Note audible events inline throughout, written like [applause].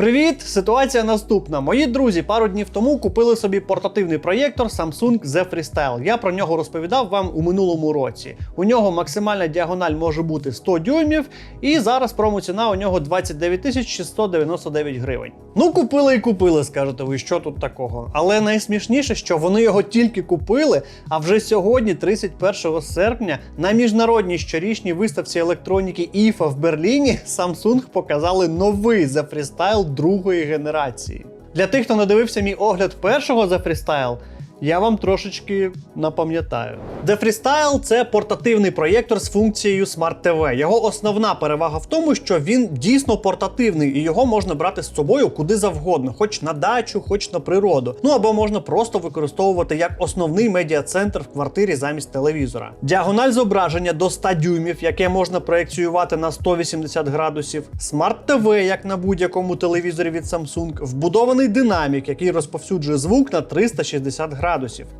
Привіт! Ситуація наступна. Мої друзі пару днів тому купили собі портативний проєктор Samsung Z Freestyle. Я про нього розповідав вам у минулому році. У нього максимальна діагональ може бути 100 дюймів, і зараз промоціна у нього 29 тисяч 699 гривень. Ну, купили і купили, скажете ви, що тут такого. Але найсмішніше, що вони його тільки купили, а вже сьогодні, 31 серпня, на міжнародній щорічній виставці електроніки IFA в Берліні Samsung показали новий The Freestyle другої генерації. Для тих, хто не дивився мій огляд першого за Freestyle, я вам трошечки напам'ятаю. The Freestyle – це портативний проєктор з функцією Smart TV. Його основна перевага в тому, що він дійсно портативний і його можна брати з собою куди завгодно, хоч на дачу, хоч на природу. Ну або можна просто використовувати як основний медіа-центр в квартирі замість телевізора. Діагональ зображення до 100 дюймів, яке можна проєкціювати на 180 градусів, Smart TV, як на будь-якому телевізорі від Samsung, вбудований динамік, який розповсюджує звук на 360 градусів.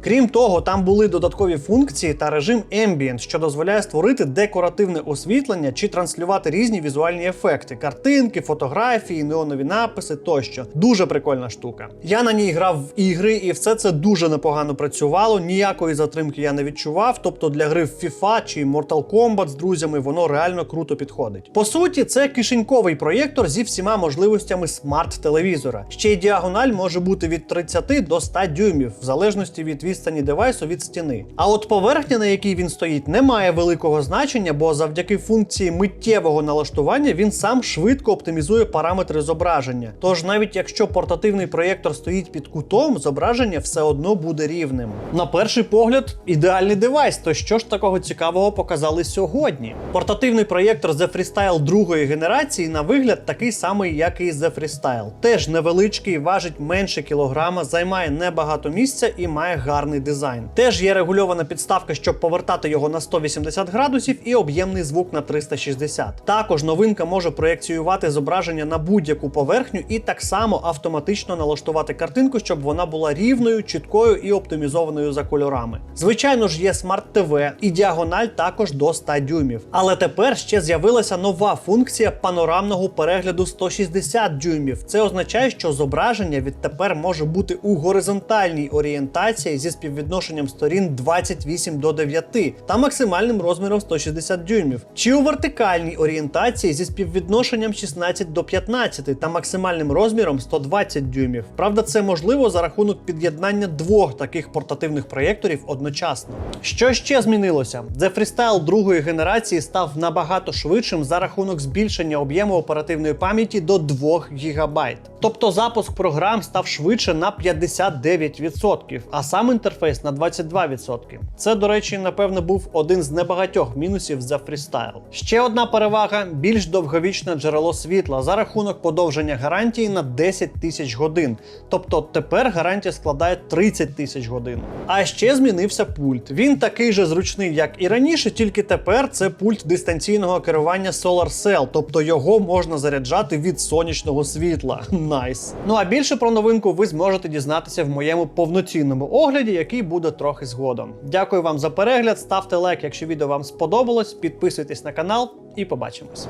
Крім того, там були додаткові функції та режим Ambient, що дозволяє створити декоративне освітлення чи транслювати різні візуальні ефекти: картинки, фотографії, неонові написи тощо. Дуже прикольна штука. Я на ній грав в ігри, і все це дуже непогано працювало. Ніякої затримки я не відчував. Тобто для гри в FIFA чи Mortal Kombat з друзями воно реально круто підходить. По суті, це кишеньковий проєктор зі всіма можливостями смарт-телевізора. Ще й діагональ може бути від 30 до 100 дюймів, в залежності від відстані девайсу від стіни. А от поверхня, на якій він стоїть, не має великого значення, бо завдяки функції миттєвого налаштування він сам швидко оптимізує параметри зображення. Тож навіть якщо портативний проєктор стоїть під кутом, зображення все одно буде рівним. На перший погляд, ідеальний девайс. То що ж такого цікавого показали сьогодні? Портативний проєктор The Freestyle другої генерації на вигляд такий самий, як і The Freestyle. Теж невеличкий, важить менше кілограма, займає небагато місця і має гарний дизайн. Теж є регульована підставка, щоб повертати його на 180 градусів, і об'ємний звук на 360. Також новинка може проєкціювати зображення на будь-яку поверхню і так само автоматично налаштувати картинку, щоб вона була рівною, чіткою і оптимізованою за кольорами. Звичайно ж, є Smart TV і діагональ також до 100 дюймів. Але тепер ще з'явилася нова функція панорамного перегляду 160 дюймів. Це означає, що зображення відтепер може бути у горизонтальній орієнтації зі співвідношенням сторін 28 до 9 та максимальним розміром 160 дюймів, чи у вертикальній орієнтації зі співвідношенням 16 до 15 та максимальним розміром 120 дюймів. Правда, це можливо за рахунок під'єднання двох таких портативних проєкторів одночасно. Що ще змінилося? The Freestyle другої генерації став набагато швидшим за рахунок збільшення об'єму оперативної пам'яті до 2 ГБ. Тобто запуск програм став швидше на 59%, а сам інтерфейс на 22%. Це, до речі, напевне, був один з небагатьох мінусів за Freestyle. Ще одна перевага більш довговічне джерело світла за рахунок подовження гарантії на 10 тисяч годин. Тобто тепер гарантія складає 30 тисяч годин. А ще змінився пульт. Він такий же зручний, як і раніше, тільки тепер це пульт дистанційного керування Solar Cell, тобто його можна заряджати від сонячного світла. [laughs] Найс. Ну а більше про новинку ви зможете дізнатися в моєму повноцінному огляді, який буде трохи згодом. Дякую вам за перегляд. Ставте лайк, якщо відео вам сподобалось, підписуйтесь на канал і побачимось.